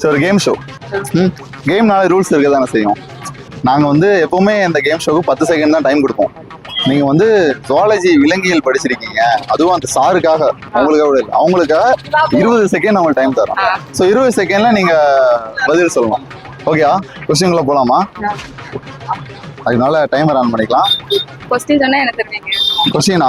சரி ஒரு game show ம். கேம்னால ரூல்ஸ் இருக்க தானே செய்யும். நாங்கள் வந்து எப்பவுமே இந்த கேம் ஷோக்கு பத்து செகண்ட் தான் டைம் கொடுப்போம். நீங்கள் வந்து ஜுவாலஜி விலங்கியல் படிச்சிருக்கீங்க. அதுவும் அந்த சாருக்காக அவங்களுக்காக இல்லை. அவங்களுக்காக இருபது செகண்ட் நம்ம டைம் தரோம். ஸோ இருபது செகண்ட்ல நீங்கள் பதில் சொல்லலாம். ஓகேவா கொஸ்டின்குள்ளே போகலாமா அதனால டைமர் ஆன் பண்ணிக்கலாம். கொஸ்டின் சொன்னா என்ன தருவீங்க கொஸ்டினா?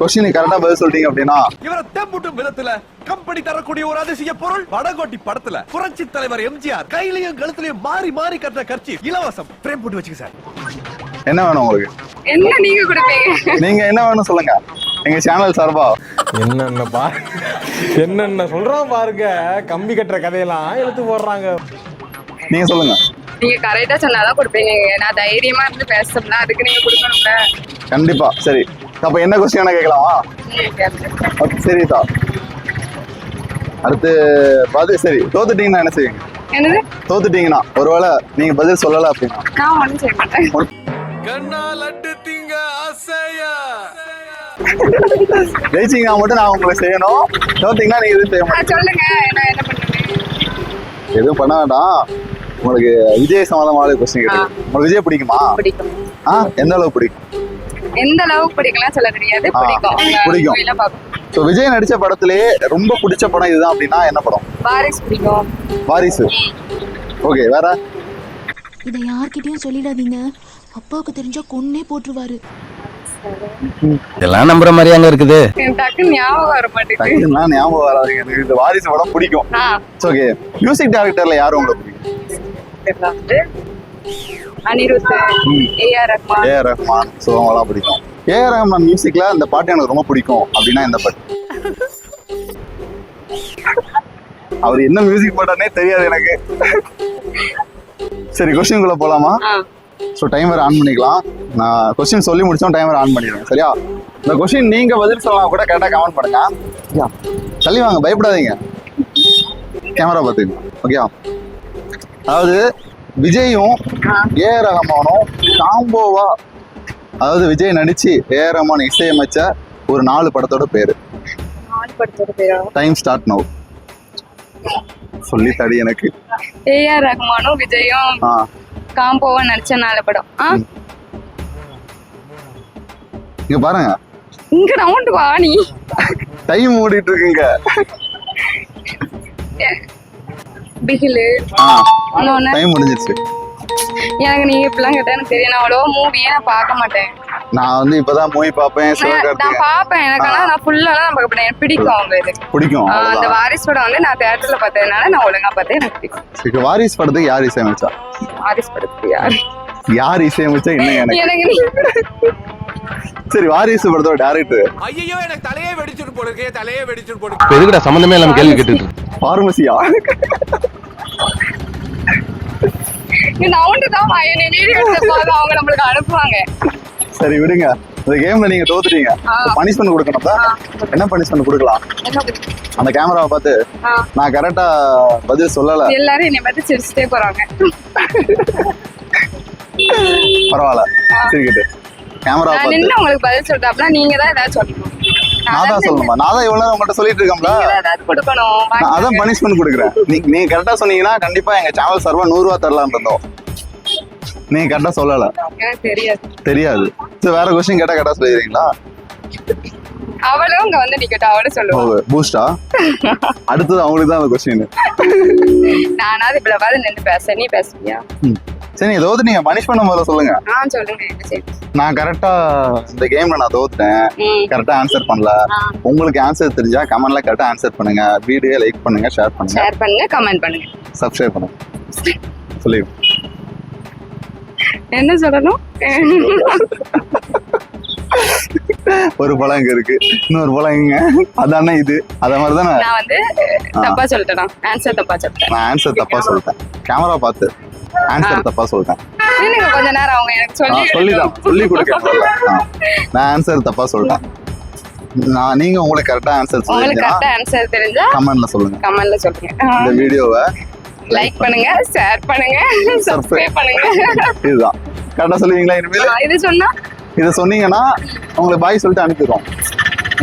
கொஸ்டின் கரெக்டாக பதில் சொல்லிட்டீங்க அப்படின்னா? இவரை தெம்புட்டும் விதத்துல கம்பெனி தரக்கூடிய ஒரு அதிசய பொருள் வடகோட்டி படத்துல புரட்சி தலைவர் எம்ஜிஆர் கையிலயும் கழுத்துலயும் மாறி மாறி கட்டுற கட்சி இலவசம். பிரேம் போட்டு வச்சுக்க சார் என்ன வேணும் உங்களுக்கு? என்ன நீங்க கொடுப்பீங்க? நீங்கள் என்ன வேணும் சொல்லுங்க. எங்கள் சேனல் சார்பா? என்னென்ன பா என்னென்ன சொல்றான் பாருங்க. கம்பி கட்டுற கதையெல்லாம் இழுத்து போடுறாங்க. நீங்கள் சொல்லுங்க. நீங்க கரெக்டா சொன்னாதான் கொடுப்பீங்க. நான் தைரியமா இருந்து பேசணும்ல அதுக்கு நீங்க கொடுக்கணும்ல. கண்டிப்பா சரி. அப்ப என்ன கொஸ்டின் கேட்கலாமா? ஓகே சரி தா அடுத்து பதில் சரி தோத்துட்டீங்கன்னா என்ன செய்வீங்க? என்னது? தோத்துட்டீங்கன்னா ஒருவேளை நீங்க பதில் சொல்லல அப்படின்னா? மாட்டேன். ஜெயிச்சீங்கன்னா மட்டும் நான் உங்களுக்கு செய்யணும். தோத்தீங்கன்னா நீங்க எதுவும் செய்ய ஆ, மாட்டீங்க. சொல்லுங்க நான் என்ன பண்ணுவேன்? எதுவும் பண்ண வேண்டாம். உங்களுக்கு விஜய் சம்மந்தமான கொஸ்டின் கேட்குறேன் உங்களுக்கு விஜய் பிடிக்குமா? பிடிக்கும். ஆ எந்த அளவுக்கு பிடிக்கும்? எந்த அளவுக்கு பிடிக்கலாம் சொல்ல தெரியாது. பிடிக்கும். ஸோ விஜய் நடிச்ச படத்திலேயே ரொம்ப பிடிச்ச படம் இதுதான் அப்படின்னா என்ன படம்? வாரிஸ் பிடிக்கும். வாரிசு. ஓகே வேற? இதை யார்கிட்டயும் சொல்லிடாதீங்க. அப்பாவுக்கு தெரிஞ்சா கொன்னே போட்டுருவாரு. இதெல்லாம் நம்புற மாதிரியாங்க இருக்குது. எனக்கு டக்குன்னு ஞாபகம் வர மாட்டேங்குது. ஞாபகம் வராதுங்க. எனக்கு இந்த வாரிசு படம் பிடிக்கும். ஓகே மியூசிக் டைரக்டர்ல யாரும் உங்களுக்கு அனிருத் ஏஆர் ரஹ்மான் ஏஆர் ரஹ்மான் ஸோ அவங்களாம் பிடிக்கும். ஏஆர் ரஹ்மான் மியூசிக்ல இந்த பாட்டு எனக்கு ரொம்ப பிடிக்கும் அப்படின்னா இந்த பாட்டு. அவர் என்ன மியூசிக் போட்டானே தெரியாது எனக்கு. சரி கொஸ்டின்குள்ள போலாமா? ஸோ டைமர் ஆன் பண்ணிக்கலாம். நான் கொஸ்டின் சொல்லி முடிச்சோம் டைமர் ஆன் பண்ணிடுவேன் சரியா? இந்த கொஸ்டின் நீங்க பதில் சொல்லலாம் கூட கரெக்டாக கமெண்ட் பண்ணுங்க. தள்ளி வாங்க பயப்படாதீங்க. கேமரா பார்த்துங்க ஓகேயா அதாவது விஜயும் ஏஆர் ரஹ்மானும் காம்போவா அதாவது விஜய் நடிச்சு ஏஆர் ரஹ்மான் இசையமைச்ச ஒரு நாலு படத்தோட பேரு. டைம் ஸ்டார்ட் நவ் சொல்லி தடி எனக்கு. ஏஆர் ரஹ்மானும் விஜயும் காம்போவா நடிச்ச நாலு படம். இங்க பாருங்க. இங்க ரவுண்ட் வா நீ? டைம் ஓடிட்டு இருக்குங்க. பிகிலு. டைம் முடிஞ்சிருச்சு. எனக்கு நீங்க இப்படிலாம் கேட்டா எனக்கு தெரியும். நான் அவ்வளவா மூவியே நான் பார்க்க மாட்டேன். நான் வந்து இப்பதான் மூவி பார்ப்பேன் நான் பார்ப்பேன். எனக்கு ஆனா நான் ஃபுல்லாலாம் நான் பார்க்க எனக்கு பிடிக்கும் அவங்க இது. பிடிக்கும் அந்த. வாரிஸ் படம் வந்து நான் தேட்டர்ல பார்த்ததுனால நான் ஒழுங்கா பார்த்தேன் எனக்கு பிடிக்கும். சரி, வாரிஸ் படத்துக்கு யார் இசையமைச்சா? வாரிஸ் படத்துக்கு யார்? யார் இசையமைச்சா? இன்னும் எனக்கு? சரி வாரிசு படத்தோட டேரக்டர் ஐயோ எனக்கு தலையே வெடிச்சுட்டு இருக்கே தலையே வெடிச்சுட்டு இப்ப எதுக்குடா சம்பந்தமே இல்லாம கேள்வி கேட்டுட்டு பார்மசியா ரவுண்டு தான் என்னை வீடியோ எடுத்து அவங்க நம்மளுக்கு அனுப்புவாங்க. சரி விடுங்க. இந்த கேம்ல நீங்க தோத்துட்டீங்க. பனிஷ்மெண்ட் கொடுக்கணும் தான் என்ன பனிஷ்மெண்ட் கொடுக்கலாம்? அந்த கேமராவை பார்த்து. நான் கரெக்டா பதில் சொல்லல. எல்லாரும் என்னை பார்த்து சிரிச்சுட்டே போறாங்க. பரவாயில்ல. சிரிக்கிட்டு. கேமரா நின்று உங்களுக்கு பதில் சொல்றேன். நீங்க தான் ஏதாவது சொல்லணும் நான் தான் சொல்லணுமா? நான் தான் இவ்வளவு நேரம் உங்கள்கிட்ட சொல்லிட்டு இருக்கோம்ல ஏதாவது நான் அதான் பனிஷ்மெண்ட் கொடுக்குறேன். நீங்க கரெக்டா சொன்னீங்கன்னா கண்டிப்பா எங்க சேனல் சர்வா நூறு ரூபா தரலாம் இருந்தோம் நீங்க கரெக்டா சொல்லல. தெரியாது. சரி வேற கொஸ்டின் கேட்டா கரெக்டா சொல்லிடுறீங்களா அவளும் இங்க வந்து நிக்கட்டும் அவளும் ஓ சொல்லுவான் பூஸ்டா அடுத்தது அவங்களுக்கு தான் அந்த கொஸ்டின் நானாவது பார்த்து நின்று பேச நீ பேசுவியா? சரி நீங்க தோத்து நீங்க பனிஷ்மெண்ட் முதல்ல சொல்லுங்க. ஆ சொல்லுங்க நான் கரெக்டா இந்த கேம்ல நான் தோத்துட்டேன். கரெக்டா ஆன்சர் பண்ணல. உங்களுக்கு ஆன்சர் தெரிஞ்சா கமெண்ட்ல கரெக்டா ஆன்சர் பண்ணுங்க. வீடியோ லைக் பண்ணுங்க ஷேர் பண்ணுங்க. ஷேர் பண்ணுங்க கமெண்ட் பண்ணுங்க. சப்ஸ்கிரைப் பண்ணுங்க. சொல்லி என்ன சொல்லணும்? ஒரு பழம் இங்க இருக்கு. இன்னொரு பழம் இங்க. அதானே இது? அத மாதிரி தானே நான் வந்து தப்பா சொல்லிட்டேனா? ஆன்சர் தப்பா சொல்லிட்டேன். நான் ஆன்சர் தப்பா சொல்லிட்டேன். கேமரா பார்த்து ஆன்சர் தப்பா சொல்லிட்டேன். கொஞ்ச நேரம் அவங்க எனக்கு சொல்லி சொல்லிதான். சொல்லி கொடுக்க. நான் ஆன்சர் தப்பா சொல்லிட்டேன். நான் நீங்க உங்களுக்கு கரெக்டா ஆன்சர் உங்களுக்கு சொல்லுங்க கரெக்டா ஆன்சர் தெரிஞ்சா கமெண்ட்ல சொல்லுங்க. கமெண்ட்ல சொல்லுங்க. இந்த வீடியோவை லைக் பண்ணுங்க ஷேர் பண்ணுங்க சப்ஸ்கிரைப் பண்ணுங்க. இதுதான். கரெக்டா சொல்லுவீங்களா இனிமேல்? இது சொன்னா? இதை சொன்னீங்கன்னா உங்களுக்கு பாய் சொல்லிட்டு அனுப்பிடுவோம்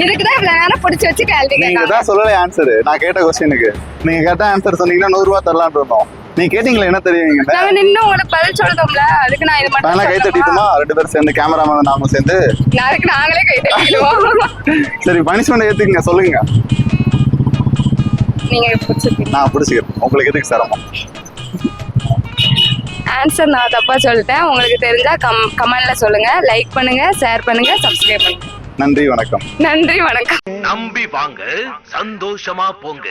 இதுக்கு தான் இவ்வளவு நேரம் பிடிச்சி வச்சு கேள்வி நீங்க கேட்காங்க தான் சொல்லலை ஆன்சர் நான் கேட்ட கொஸ்டினுக்கு நீங்க கேட்ட ஆன்சர் சொன்னீங்கன்னா நூறு ரூபாய் தரலாம்னு இருந்தோம். நீங்க கேட்டீங்களா என்ன தெரியுங்க நாங்க நின்னு உங்களுக்கு பதில் சொல்லுதோம்ல அதுக்கு நான் இது மட்டும் வேணா கை? தட்டிட்டுமா? ரெண்டு பேரும் சேர்ந்து கேமராமேன் நாம சேர்ந்து? அதுக்கு நாங்களே கை தட்டிடுவோம். சரி பனிஷ்மெண்ட் ஏத்துக்குங்க சொல்லுங்க. நீங்க பிடிச்சிருக்கீங்க நான் பிடிச்சிக்கிறேன் உங்களுக்கு எதுக்கு சிரமம்? ஆன்சர் நான் தப்பா சொல்லிட்டேன். உங்களுக்கு தெரிஞ்சா கம் கமெண்ட்ல சொல்லுங்க. லைக் பண்ணுங்க ஷேர் பண்ணுங்க சப்ஸ்கிரைப் பண்ணுங்க. நன்றி வணக்கம். நன்றி வணக்கம். நம்பி வாங்க சந்தோஷமா போங்க.